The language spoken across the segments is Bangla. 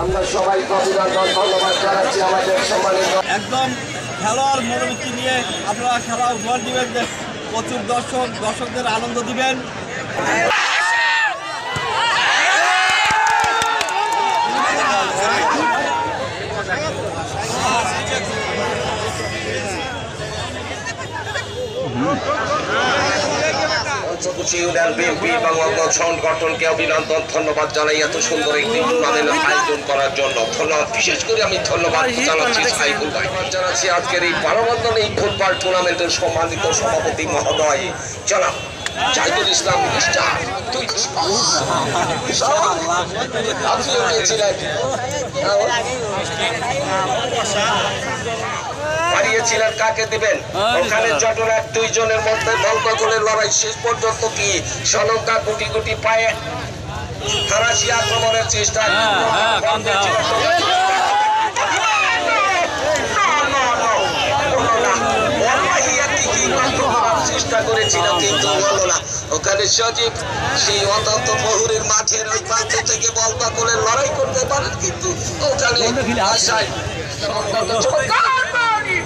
আমরা সবাই একদম খেলার মনোবৃত্তি নিয়ে আপনারা খেলার উপহার দিবেন প্রচুর দর্শক, দর্শকদের আনন্দ দিবেন। পঞ্চকুচি ইউনিয়ন বিএনপি এবং সংগঠনকে অভিনন্দন, ধন্যবাদ জানাই এত সুন্দর একটি টুর্নামেন্ট আয়োজন করার জন্য। ধন্যবাদ, বিশেষ করে আমি ধন্যবাদ জানাচ্ছি সাইফুল ভাই। জানাচ্ছি আজকের এই মানবন্ধন এই ফুটবল টুর্নামেন্টের সম্মানিত সভাপতি মহোদয়। জনাব জাহিদুল ইসলাম স্টার, দুই আপনিও গিয়েছিলেন হারিয়েছিলেন কাকে দিবেন? ওখানে জটর এক দুইজনের মধ্যে দলগোলের লড়াই। শেষ পর্যন্ত কি শ্রীলঙ্কা গুটি গুটি পায়ে ফরাসি আক্রমণের চেষ্টা? চেষ্টা করেছিল কিন্তু হলো না। ওখানে সজীব সেই অত্যন্ত বহুরের মাঠের ওই প্রান্ত থেকে বল করে লড়াই করতে পারেন কিন্তু ওখানে আশায়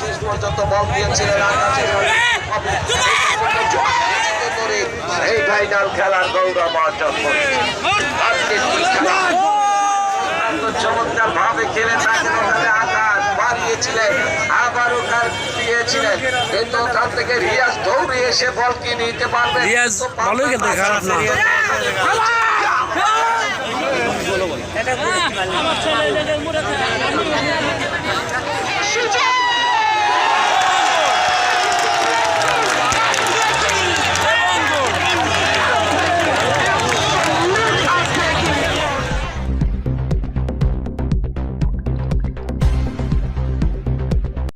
শেষ পর্যন্ত বল দিয়েছিলেন এই ফাইনাল খেলার গৌরব অর্জন চমৎকার ভাবে খেলে থাকেন ওখানে আকাশ বাড়িয়েছিলেন আবারও কার দিয়েছিলেন। কিন্তু ওখান থেকে রিয়াজ দৌড়ে এসে বল কি নিতে পারবে? রিয়াজ ভালোই খেলতে, খারাপ না। সুযোগ